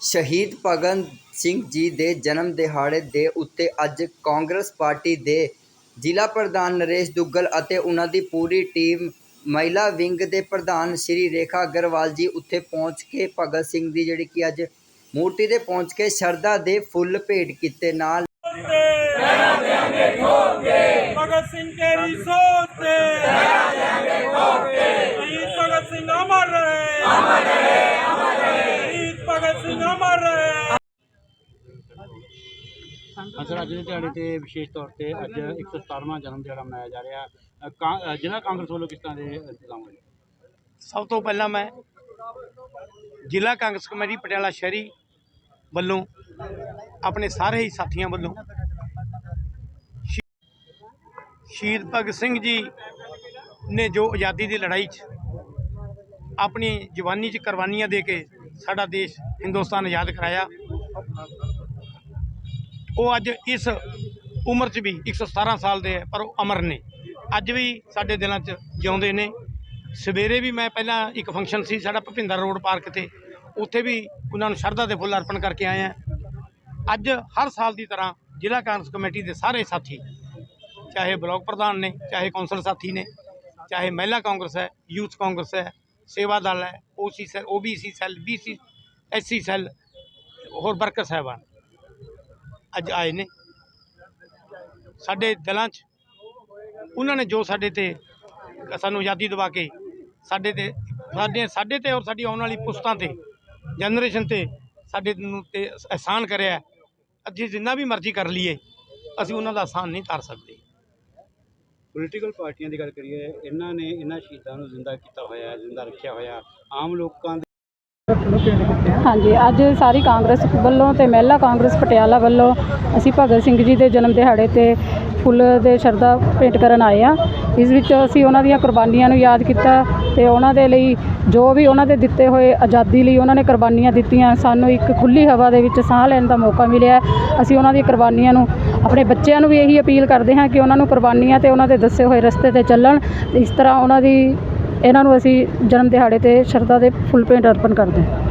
ਸ਼ਹੀਦ ਭਗਤ ਸਿੰਘ ਜੀ ਦੇ ਜਨਮ ਦਿਹਾੜੇ ਦੇ ਉੱਤੇ ਅੱਜ ਕਾਂਗਰਸ ਪਾਰਟੀ ਦੇ ਜ਼ਿਲ੍ਹਾ ਪ੍ਰਧਾਨ ਨਰੇਸ਼ ਦੁੱਗਲ ਅਤੇ ਉਹਨਾਂ ਦੀ ਪੂਰੀ ਟੀਮ ਮਹਿਲਾ ਵਿੰਗ ਦੇ ਪ੍ਰਧਾਨ ਸ਼੍ਰੀ ਰੇਖਾ ਅਗਰਵਾਲ ਜੀ ਉੱਥੇ ਪਹੁੰਚ ਕੇ ਭਗਤ ਸਿੰਘ ਦੀ ਜਿਹੜੀ ਕਿ ਅੱਜ ਮੂਰਤੀ ਦੇ ਪਹੁੰਚ ਕੇ ਸ਼ਰਧਾ ਦੇ ਫੁੱਲ ਭੇਟ ਕੀਤੇ ਨਾਲ ਸਰ ਅੱਜ ਦੇ ਦਿਹਾੜੇ ਤੇ ਵਿਸ਼ੇਸ਼ ਤੌਰ ਤੇ ਅੱਜ 117ਵਾਂ ਜਨਮ ਦਿਹਾੜਾ ਮਨਾਇਆ ਜਾ ਰਿਹਾ। ਅ, ਕਾਂ- ਅ, ਜ਼ਿਲ੍ਹਾ ਕਾਂਗਰਸ ਵੱਲੋਂ ਕਿਸ ਤਰ੍ਹਾਂ ਦੇ ਇੰਤਜ਼ਾਮ ਹੋਏ ਸਭ ਤੋਂ ਪਹਿਲਾਂ ਮੈਂ ਜ਼ਿਲ੍ਹਾ ਕਾਂਗਰਸ ਕਮੇਟੀ ਪਟਿਆਲਾ ਸ਼ਹਿਰੀ ਵੱਲੋਂ ਆਪਣੇ ਸਾਰੇ ਹੀ ਸਾਥੀਆਂ ਵੱਲੋਂ ਸ਼ਹੀ- ਸ਼ਹੀਦ ਭਗਤ ਸਿੰਘ ਜੀ ਨੇ ਜੋ ਆਜ਼ਾਦੀ ਦੀ ਲੜਾਈ 'ਚ ਆਪਣੀ ਜਵਾਨੀ 'ਚ ਕੁਰਬਾਨੀਆਂ ਦੇ ਕੇ ਸਾਡਾ ਦੇਸ਼ ਹਿੰਦੁਸਤਾਨ ਆਜ਼ਾਦ ਕਰਾਇਆ। ਉਹ ਅੱਜ ਇਸ ਉਮਰ 'ਚ ਵੀ 117 ਸਾਲ ਦੇ ਹੈ, ਪਰ ਉਹ ਅਮਰ ਨੇ। ਅੱਜ ਵੀ ਸਾਡੇ ਦਿਲਾਂ 'ਚ ਜਿਉਂਦੇ ਨੇ। ਸਵੇਰੇ ਵੀ ਮੈਂ ਪਹਿਲਾਂ ਇੱਕ ਫੰਕਸ਼ਨ ਸੀ ਸਾਡਾ ਭੁਪਿੰਦਰ ਰੋਡ ਪਾਰਕ ਤੇ। ਉੱਥੇ ਵੀ ਉਹਨਾਂ ਨੂੰ ਸ਼ਰਧਾ ਦੇ ਫੁੱਲ ਅਰਪਣ ਕਰਕੇ ਆਏ ਆ ਅੱਜ ਹਰ ਸਾਲ ਦੀ ਤਰ੍ਹਾਂ ਜ਼ਿਲ੍ਹਾ ਕਾਂਗਰਸ ਕਮੇਟੀ ਦੇ ਸਾਰੇ ਸਾਥੀ, ਚਾਹੇ ਬਲਾਕ ਪ੍ਰਧਾਨ ਨੇ, ਚਾਹੇ ਕੌਂਸਲ ਸਾਥੀ ਨੇ, ਚਾਹੇ ਮਹਿਲਾ ਕਾਂਗਰਸ ਹੈ, ਯੂਥ ਕਾਂਗਰਸ ਹੈ, ਸੇਵਾ ਦਲ ਹੈ OC cell OBC cell BC SC cell, ਹੋਰ ਵਰਕਰ ਸਾਹਿਬਾਨ। ਅੱਜ ਆਏ ਨੇ। ਸਾਡੇ ਦਿਲਾਂ 'ਚ ਉਹਨਾਂ ਨੇ ਜੋ ਸਾਡੇ ਤੇ ਸਾਨੂੰ ਆਜ਼ਾਦੀ ਦਿਵਾ ਕੇ ਸਾਡੇ ਤੇ ਸਾਡੇ ਸਾਡੇ ਤੇ ਔਰ ਸਾਡੀ ਆਉਣ ਵਾਲੀ ਪੁਸਤਾਂ ਤੇ ਜਨਰੇਸ਼ਨ ਤੇ ਸਾਡੇ ਨੂੰ ਤੇ ਅਹਿਸਾਨ ਕਰਿਆ ਹੈ। ਅਸੀਂ ਜਿੰਨਾ ਵੀ ਮਰਜ਼ੀ ਕਰ ਲਈਏ, ਅਸੀਂ ਉਹਨਾਂ ਦਾ ਅਹਿਸਾਨ ਨਹੀਂ ਕਰ ਸਕਦੇ। ਪੋਲੀਟੀਕਲ ਪਾਰਟੀਆਂ ਦੀ ਗੱਲ ਕਰੀਏ, ਇਹਨਾਂ ਨੇ ਇਹਨਾਂ ਸ਼ਹੀਦਾਂ ਨੂੰ ਜ਼ਿੰਦਾ ਕੀਤਾ ਹੋਇਆ ਜ਼ਿੰਦਾ ਰੱਖਿਆ ਹੋਇਆ। ਆਮ ਲੋਕਾਂ ਦੇ ਹਾਂਜੀ, ਅੱਜ ਸਾਰੀ ਕਾਂਗਰਸ ਵੱਲੋਂ ਤੇ ਮਹਿਲਾ ਕਾਂਗਰਸ ਪਟਿਆਲਾ ਵੱਲੋਂ ਅਸੀਂ ਭਗਤ ਸਿੰਘ ਜੀ ਦੇ ਜਨਮ ਦਿਹਾੜੇ ਤੇ ਫੁੱਲ ਦੇ ਸ਼ਰਧਾ ਭੇਂਟ ਕਰਨ ਆਏ ਆ ਇਸ ਵਿੱਚ ਅਸੀਂ ਉਹਨਾਂ ਦੀਆਂ ਕੁਰਬਾਨੀਆਂ ਨੂੰ ਯਾਦ ਕੀਤਾ ਤੇ ਉਹਨਾਂ ਦੇ ਲਈ ਜੋ ਵੀ ਉਹਨਾਂ ਦੇ ਦਿੱਤੇ ਹੋਏ ਆਜ਼ਾਦੀ ਲਈ ਉਹਨਾਂ ਨੇ ਕੁਰਬਾਨੀਆਂ ਦਿੱਤੀਆਂ, ਸਾਨੂੰ ਇੱਕ ਖੁੱਲੀ ਹਵਾ ਦੇ ਵਿੱਚ ਸਾਹ ਲੈਣ ਦਾ ਮੌਕਾ ਮਿਲਿਆ। ਅਸੀਂ ਉਹਨਾਂ ਦੀਆਂ ਕੁਰਬਾਨੀਆਂ ਨੂੰ, ਆਪਣੇ ਬੱਚਿਆਂ ਨੂੰ ਵੀ ਇਹੀ ਅਪੀਲ ਕਰਦੇ ਹਾਂ ਕਿ ਉਹਨਾਂ ਨੂੰ ਕੁਰਬਾਨੀਆਂ ਤੇ ਉਹਨਾਂ ਦੇ ਦੱਸੇ ਹੋਏ ਰਸਤੇ ਤੇ ਚੱਲਣ। ਤੇ ਇਸ ਤਰ੍ਹਾਂ ਉਹਨਾਂ ਦੀ ਇਹਨਾਂ ਨੂੰ ਅਸੀਂ ਜਨਮ ਦਿਹਾੜੇ ਤੇ ਸ਼ਰਧਾ ਦੇ ਫੁੱਲ ਭੇਂਟ ਅਰਪਣ ਕਰਦੇ ਹਾਂ।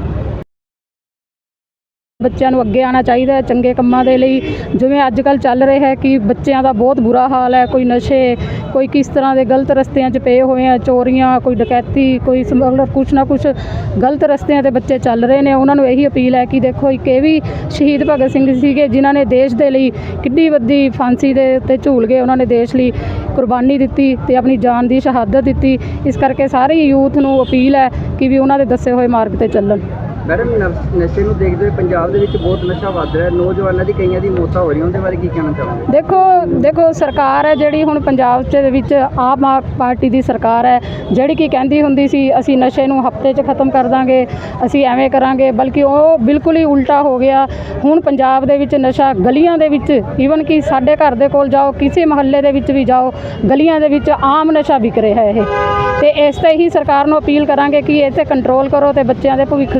ਬੱਚਿਆਂ ਨੂੰ ਅੱਗੇ ਆਉਣਾ ਚਾਹੀਦਾ ਹੈ, ਚੰਗੇ ਕੰਮਾਂ ਦੇ ਲਈ। ਜਿਵੇਂ ਅੱਜ ਕੱਲ੍ਹ ਚੱਲ ਰਿਹਾ ਹੈ ਕਿ ਬੱਚਿਆਂ ਦਾ ਬਹੁਤ ਬੁਰਾ ਹਾਲ ਹੈ, ਕੋਈ ਨਸ਼ੇ, ਕੋਈ ਕਿਸ ਤਰ੍ਹਾਂ ਦੇ ਗਲਤ ਰਸਤਿਆਂ 'ਚ ਪਏ ਹੋਏ ਆ, ਚੋਰੀਆਂ, ਕੋਈ ਡਕੈਤੀ, ਕੋਈ ਸਮਗਲਰ ਕੁਛ ਨਾ ਕੁਛ ਗਲਤ ਰਸਤਿਆਂ ਤੇ ਬੱਚੇ ਚੱਲ ਰਹੇ ਨੇ, ਉਹਨਾਂ ਨੂੰ ਇਹੀ ਅਪੀਲ ਹੈ ਕਿ ਦੇਖੋ ਇੱਕ ਇਹ ਵੀ ਸ਼ਹੀਦ ਭਗਤ ਸਿੰਘ ਸੀਗੇ, ਜਿਨ੍ਹਾਂ ਨੇ ਦੇਸ਼ ਦੇ ਲਈ ਕਿੱਡੀ ਵੱਡੀ ਫਾਂਸੀ ਦੇ ਉੱਤੇ ਝੂਲ ਗਏ, ਉਹਨਾਂ ਨੇ ਦੇਸ਼ ਲਈ ਕੁਰਬਾਨੀ ਦਿੱਤੀ ਤੇ ਆਪਣੀ ਜਾਨ ਦੀ ਸ਼ਹਾਦਤ ਦਿੱਤੀ। ਇਸ ਕਰਕੇ ਸਾਰੇ ਯੂਥ ਨੂੰ ਅਪੀਲ ਹੈ ਕਿ ਵੀ ਉਹਨਾਂ ਦੇ ਦੱਸੇ ਹੋਏ ਮਾਰਗ ਤੇ ਚੱਲਣ। ਮੈਡਮ, ਨਸ਼ੇ ਨੂੰ ਦੇਖਦੇ ਹੋਏ ਪੰਜਾਬ ਦੇ ਵਿੱਚ ਬਹੁਤ ਨਸ਼ਾ ਵੱਧ ਰਿਹਾ। ਨੌਜਵਾਨਾਂ ਦੀ ਕਈਆਂ ਦੀ ਮੌਤਾਂ ਹੋ ਰਹੀਆਂ। ਉਹਦੇ ਬਾਰੇ ਕੀ ਕਹਿਣਾ ਚਾਹੋਗੇ? ਦੇਖੋ ਦੇਖੋ, ਸਰਕਾਰ ਹੈ ਜਿਹੜੀ ਹੁਣ ਪੰਜਾਬ 'ਚ ਦੇ ਵਿੱਚ ਆਮ ਆ- ਪਾਰਟੀ ਦੀ ਸਰਕਾਰ ਹੈ। ਜਿਹੜੀ ਕਿ ਕਹਿੰਦੀ ਹੁੰਦੀ ਸੀ, ਅਸੀਂ ਨਸ਼ੇ ਨੂੰ ਹਫ਼ਤੇ 'ਚ ਖਤਮ ਕਰ ਦਾਂਗੇ, ਅਸੀਂ ਐਵੇਂ ਕਰਾਂਗੇ। ਬਲਕਿ ਉਹ ਬਿਲਕੁਲ ਹੀ ਉਲਟਾ ਹੋ ਗਿਆ। ਹੁਣ ਪੰਜਾਬ ਦੇ ਵਿੱਚ ਨਸ਼ਾ ਗਲੀਆਂ ਦੇ ਵਿੱਚ ਈਵਨ ਕਿ ਸਾਡੇ ਘਰ ਦੇ ਕੋਲ ਜਾਓ, ਕਿਸੇ ਮਹੱਲੇ ਦੇ ਵਿੱਚ ਵੀ ਜਾਓ, ਗਲੀਆਂ ਦੇ ਵਿੱਚ ਆਮ ਨਸ਼ਾ ਵਿਕ ਰਿਹਾ ਇਹ। ਤੇ ਇਸ ਤੇ ਹੀ ਸਰਕਾਰ ਨੂੰ ਅਪੀਲ ਕਰਾਂਗੇ ਕਿ ਇਹ ਤੇ ਕੰਟਰੋਲ ਕਰੋ ਤੇ ਬੱਚਿਆਂ ਦੇ ਭਵਿੱਖ